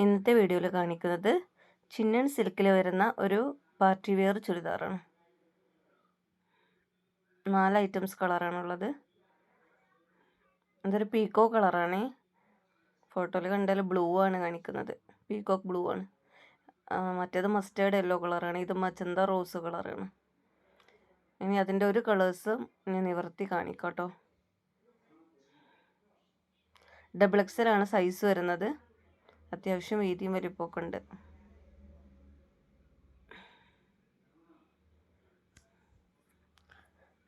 ഇന്നത്തെ വീഡിയോയിൽ കാണിക്കുന്നത് ചിന്നൻ സിൽക്കിൽ വരുന്ന ഒരു പാർട്ടി വെയർ ചുരിദാറാണ്. നാല് ഐറ്റംസ് കളറാണുള്ളത്. ഇതൊരു പീക്കോ കളറാണ്. ഫോട്ടോയിൽ കണ്ടാൽ ബ്ലൂ ആണ് കാണിക്കുന്നത്. പീക്കോക്ക് ബ്ലൂ ആണ്. മറ്റേത് മസ്റ്റേർഡ് യെല്ലോ കളറാണ്. ഇത് മച്ചന്ത റോസ് കളറാണ്. ഇനി അതിന്റെ ഒരു കളേഴ്സ് ഞാൻ നിവർത്തി കാണിക്കാം കേട്ടോ ഡബിൾ എക്സലാണ് സൈസ് വരുന്നത്. അത്യാവശ്യം വീതിയും വലിപ്പമൊക്കെ ഉണ്ട്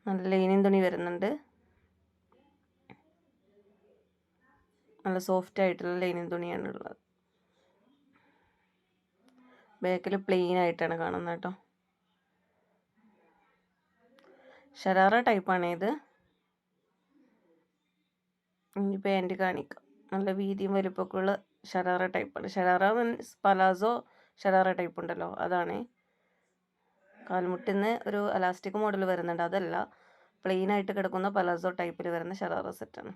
നല്ല ലൈനിങ് തുണി വരുന്നുണ്ട്. നല്ല സോഫ്റ്റ് ആയിട്ടുള്ള ലൈനിങ് തുണിയാണ് ഉള്ളത് ബാക്കിൽ പ്ലെയിൻ ആയിട്ടാണ് കാണുന്നത് കേട്ടോ. ഷരാറ ടൈപ്പാണ് ഇത്. ഇനി പാന്റ് കാണിക്കാം. നല്ല വീതിയും വലിപ്പമൊക്കെ ഉള്ള ഷരാറ ടൈപ്പാണ് sharara means palazzo sharara type ഉണ്ടല്ലോ അതാണ്. കാൽമുട്ടിന്ന് ഒരു അലാസ്റ്റിക് മോഡൽ വരുന്നുണ്ട് അതല്ല. പ്ലെയിൻ ആയിട്ട് കിടക്കുന്ന പലാസോ ടൈപ്പിൽ വരുന്ന ഷറാറ സെറ്റാണ്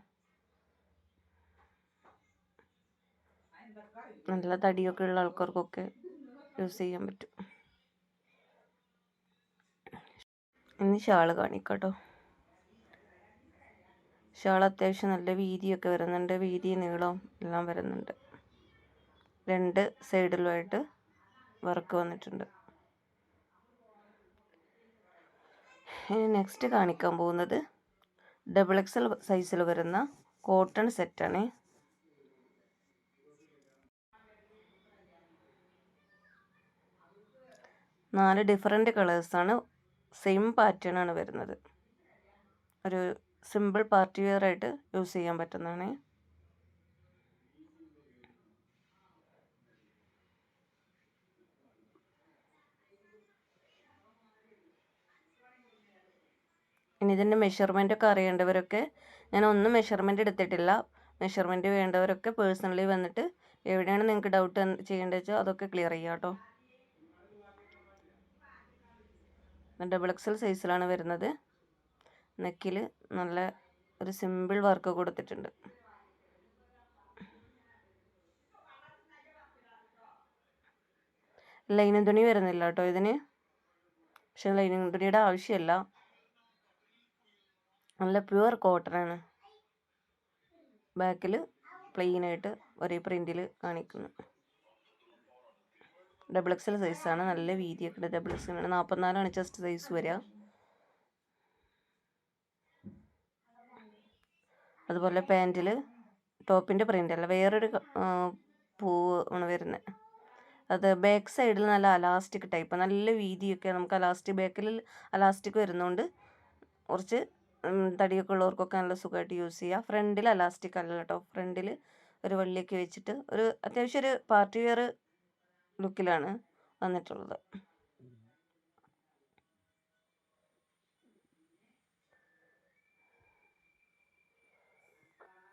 നല്ല തടിയൊക്കെ ഉള്ള ആൾക്കാർക്കൊക്കെ യൂസ് ചെയ്യാൻ പറ്റും. ഇനി ഷാൾ കാണിക്കട്ടോ. ഷാൾ അത്യാവശ്യം നല്ല വീതിയൊക്കെ വരുന്നുണ്ട് വീതി നീളം എല്ലാം വരുന്നുണ്ട്. രണ്ട് സൈഡിലുമായിട്ട് വർക്ക് വന്നിട്ടുണ്ട്. ഇനി നെക്സ്റ്റ് കാണിക്കാൻ പോകുന്നത് ഡബിൾ എക്സൽ സൈസിൽ വരുന്ന കോട്ടൺ സെറ്റാണ് നാല് ഡിഫറെന്റ് കളേഴ്സാണ് സെയിം പാറ്റേൺ ആണ് വരുന്നത്. ഒരു സിമ്പിൾ പാർട്ടി വെയർ ആയിട്ട് യൂസ് ചെയ്യാൻ പറ്റുന്നതാണ്. ഇനി ഇതിന്റെ മെഷർമെന്റ് ഒക്കെ അറിയേണ്ടവരൊക്കെ. ഞാൻ ഒന്നും മെഷർമെന്റ് എടുത്തിട്ടില്ല. മെഷർമെന്റ് വേണ്ടവരൊക്കെ പേഴ്സണലി വന്നിട്ട് എവിടെയാണ് നിങ്ങൾക്ക് ഡൗട്ട് ചെയ്യേണ്ടത് വെച്ചാൽ അതൊക്കെ ക്ലിയർ ചെയ്യാം കേട്ടോ. ഡബിൾ എക്സൽ സൈസിലാണ് വരുന്നത്. നെക്കിൽ നല്ല ഒരു സിമ്പിൾ വർക്ക് കൊടുത്തിട്ടുണ്ട്. ലൈനിങ് തുണി വരുന്നില്ല കേട്ടോ ഇതിന്. പക്ഷെ ലൈനിങ് തുണിയുടെ ആവശ്യമില്ല. നല്ല പ്യുവർ കോട്ടൺ ആണ്. ബാക്കിൽ പ്ലെയിനായിട്ട് ഒരേ പ്രിന്റിൽ കാണിക്കുന്നു. ഡബിൾ എക്സൽ സൈസാണ് നല്ല വീതിയൊക്കെ ഉണ്ട് ഡബിൾ എക്സൽ നാൽപ്പത്തിനാലാണ് ചെസ്റ്റ് സൈസ് വരിക. അതുപോലെ പാന്റിൽ ടോപ്പിന്റെ പ്രിന്റ് അല്ല വേറൊരു പൂവ് ആണ് വരുന്നത്. അത് ബാക്ക് സൈഡിൽ നല്ല അലാസ്റ്റിക് ടൈപ്പ് നല്ല വീതിയൊക്കെ നമുക്ക് അലാസ്റ്റിക് ബാക്കിൽ അലാസ്റ്റിക് വരുന്നതുകൊണ്ട് കുറച്ച് തടിയൊക്കെ ഉള്ളവർക്കൊക്കെ നല്ല സുഖമായിട്ട് യൂസ് ചെയ്യുക ഫ്രണ്ടിൽ അലാസ്റ്റിക് അല്ല കേട്ടോ. ഫ്രണ്ടിൽ ഒരു വള്ളിയൊക്കെ വെച്ചിട്ട് ഒരു അത്യാവശ്യം ഒരു പാർട്ടി വെയർ ലുക്കിലാണ് വന്നിട്ടുള്ളത്.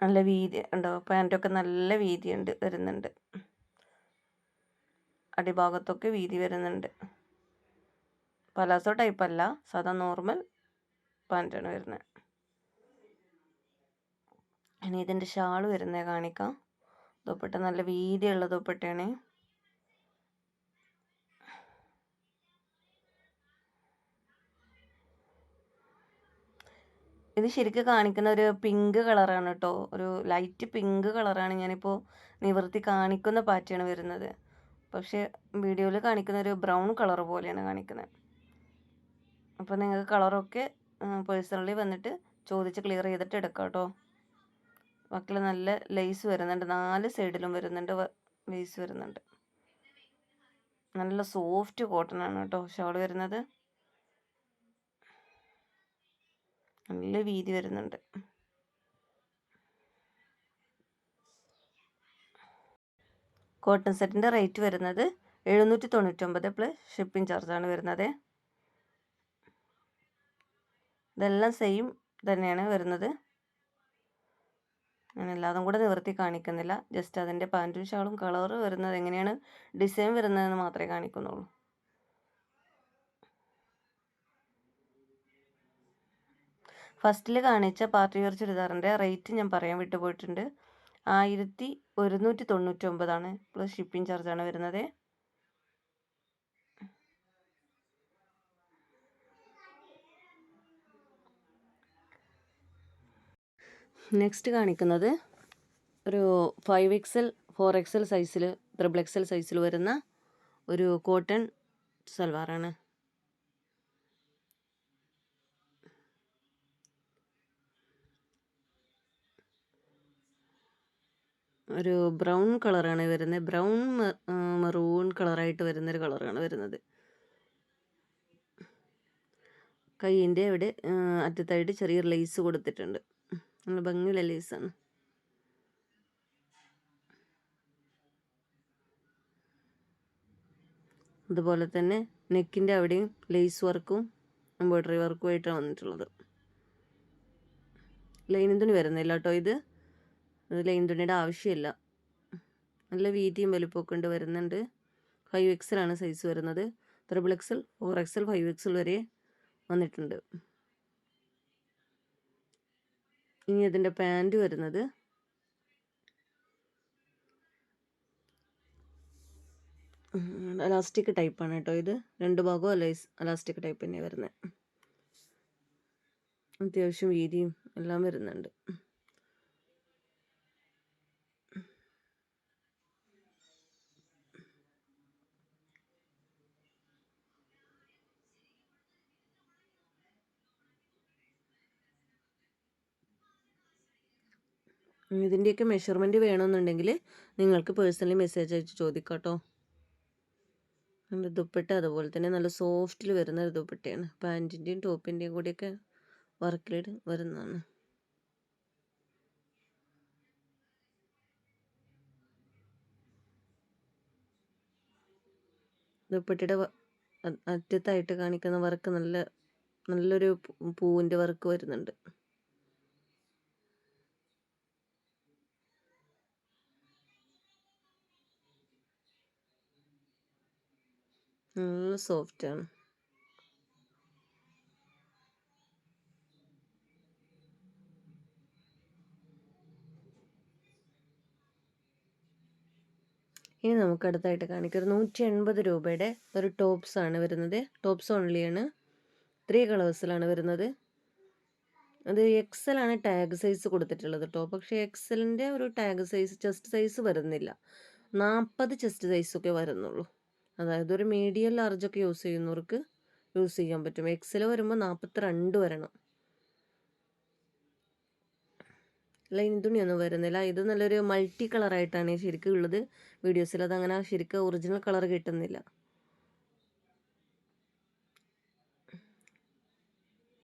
നല്ല വീതി ഉണ്ടോ? പാന്റൊക്കെ നല്ല വീതി ഉണ്ട് വരുന്നുണ്ട്. അടിഭാഗത്തൊക്കെ വീതി വരുന്നുണ്ട്. പലാസോ ടൈപ്പ് അല്ല സാധാ നോർമൽ പാന്റാണ് വരുന്നത് ഇനി ഇതിന്റെ ഷാൾ വരുന്നത് കാണിക്കാം. ദുപ്പട്ട നല്ല വീതിയുള്ള ദുപ്പട്ടയാണ്. ഇത് ശരിക്കും കാണിക്കുന്ന ഒരു പിങ്ക് കളറാണ് കേട്ടോ. ഒരു ലൈറ്റ് പിങ്ക് കളറാണ് ഞാനിപ്പോൾ നിവർത്തി കാണിക്കുന്ന പാറ്റയാണ് വരുന്നത്. പക്ഷേ വീഡിയോയിൽ കാണിക്കുന്ന ഒരു ബ്രൗൺ കളർ പോലെയാണ് കാണിക്കുന്നത്. അപ്പോൾ നിങ്ങൾക്ക് കളറൊക്കെ പേഴ്സണലി വന്നിട്ട് ചോദിച്ച് ക്ലിയർ ചെയ്തിട്ട് എടുക്കാം കേട്ടോ ബാക്കിൽ നല്ല ലേസ് വരുന്നുണ്ട്. നാല് സൈഡിലും വരുന്നുണ്ട് ലേസ് വരുന്നുണ്ട്. നല്ല സോഫ്റ്റ് കോട്ടൺ ആണ് കേട്ടോ. ഷോൾ വരുന്നത്. നല്ല വീതി വരുന്നുണ്ട്. കോട്ടൺ സെറ്റിന്റെ റേറ്റ് വരുന്നത് എഴുന്നൂറ്റി തൊണ്ണൂറ്റൊമ്പത് പ്ലസ് ഷിപ്പിംഗ് ചാർജാണ് വരുന്നത്. ഇതെല്ലാം സെയിം തന്നെയാണ് വരുന്നത്. ഞാൻ എല്ലാതും കൂടെ നിവർത്തി കാണിക്കുന്നില്ല. ജസ്റ്റ് അതിന്റെ പാന്റും ഷാളും കളർ വരുന്നത് എങ്ങനെയാണ് ഡിസൈൻ വരുന്നതെന്ന് മാത്രമേ കാണിക്കുന്നുള്ളൂ. ഫസ്റ്റിൽ കാണിച്ച പാർട്ടി വെയർ ചുരിദാറിന്റെ റേറ്റ് ഞാൻ പറയാൻ വിട്ടുപോയിട്ടുണ്ട്. ആയിരത്തി ഒരുന്നൂറ്റി തൊണ്ണൂറ്റി ഒമ്പതാണ് പ്ലസ് ഷിപ്പിംഗ് ചാർജാണ് വരുന്നത്. നെക്സ്റ്റ് കാണിക്കുന്നത് ഒരു ഫൈവ് എക്സൽ ഫോർ എക്സൽ സൈസിൽ ത്രിബിൾ എക്സൽ സൈസിൽ വരുന്ന ഒരു കോട്ടൺ സൽവാറാണ് ഒരു ബ്രൗൺ കളറാണ് വരുന്നത്. ബ്രൗൺ മെറൂൺ കളറായിട്ട് വരുന്നൊരു കളറാണ് വരുന്നത്. കൈയിന്റെ ഇവിടെ അറ്റത്തായിട്ട് ചെറിയൊരു ലേസ് കൊടുത്തിട്ടുണ്ട്. നല്ല ഭംഗിയുള്ള ലേസാണ്. അതുപോലെ തന്നെ നെക്കിന്റെ അവിടെയും ലേസ് വർക്കും എംബ്രോയ്ഡറി വർക്കും ആയിട്ടാണ് വന്നിട്ടുള്ളത്. ലൈൻ തുണി വരുന്നില്ല കേട്ടോ ഇത്. അത് ലൈൻ തുണിയുടെ ആവശ്യമില്ല. നല്ല വീതിയും വലുപ്പമൊക്കെ ഉണ്ട് വരുന്നുണ്ട്. ഫൈവ് എക്സൽ ആണ് സൈസ് വരുന്നത്. Triple XL four XL five XL വരെ വന്നിട്ടുണ്ട്. ഇനി അതിന്റെ പാന്റ് വരുന്നത്. അലാസ്റ്റിക് ടൈപ്പാണ് കേട്ടോ ഇത്. രണ്ട് ഭാഗവും അലൈസ് അലാസ്റ്റിക് ടൈപ്പ് തന്നെയാണ് വരുന്നത് അത്യാവശ്യം വീതിയും എല്ലാം വരുന്നുണ്ട്. ഇതിന്റെയൊക്കെ മെഷർമെന്റ് വേണമെന്നുണ്ടെങ്കിൽ നിങ്ങൾക്ക് പേഴ്സണലി മെസ്സേജ് അയച്ച് ചോദിക്കാം കേട്ടോ ദുപ്പട്ട അതുപോലെ തന്നെ നല്ല സോഫ്റ്റിൽ വരുന്ന ഒരു ദുപ്പട്ടയാണ്. പാന്റിന്റെയും ടോപ്പിന്റെയും കൂടിയൊക്കെ വർക്കിലിട്ട് വരുന്നതാണ്. ദുപ്പട്ടയുടെ അറ്റത്തായിട്ട് കാണിക്കുന്ന വർക്ക് നല്ല നല്ലൊരു പൂവിന്റെ വർക്ക് വരുന്നുണ്ട്. നല്ല സോഫ്റ്റാണ് ഇനി നമുക്ക് അടുത്തായിട്ട് കാണിക്കാം. നൂറ്റി എൺപത് രൂപയുടെ ഒരു ടോപ്സ് ആണ് വരുന്നത്. ടോപ്സ് ഓൺലിയാണ് ത്രീ കളേഴ്സിലാണ് വരുന്നത്. അത് എക്സൽ ആണ് ടാഗ് സൈസ് കൊടുത്തിട്ടുള്ളത് കേട്ടോ. പക്ഷേ എക്സലിന്റെ ഒരു ടാഗ് സൈസ് ചെസ്റ്റ് സൈസ് വരുന്നില്ല. നാൽപ്പത് ചെസ്റ്റ് സൈസൊക്കെ വരുന്നുള്ളൂ. അതായത് ഒരു മീഡിയം ലാർജൊക്കെ യൂസ് ചെയ്യുന്നവർക്ക് യൂസ് ചെയ്യാൻ പറ്റും. എക്സൽ വരുമ്പോൾ നാൽപ്പത്തി രണ്ട് വരണം. ലൈൻ തുണിയൊന്നും വരുന്നില്ല. ഇത് നല്ലൊരു മൾട്ടി കളറായിട്ടാണ് ശരിക്കും ഉള്ളത് വീഡിയോസിൽ അതങ്ങനെ ശരിക്കും ഒറിജിനൽ കളർ കിട്ടുന്നില്ല.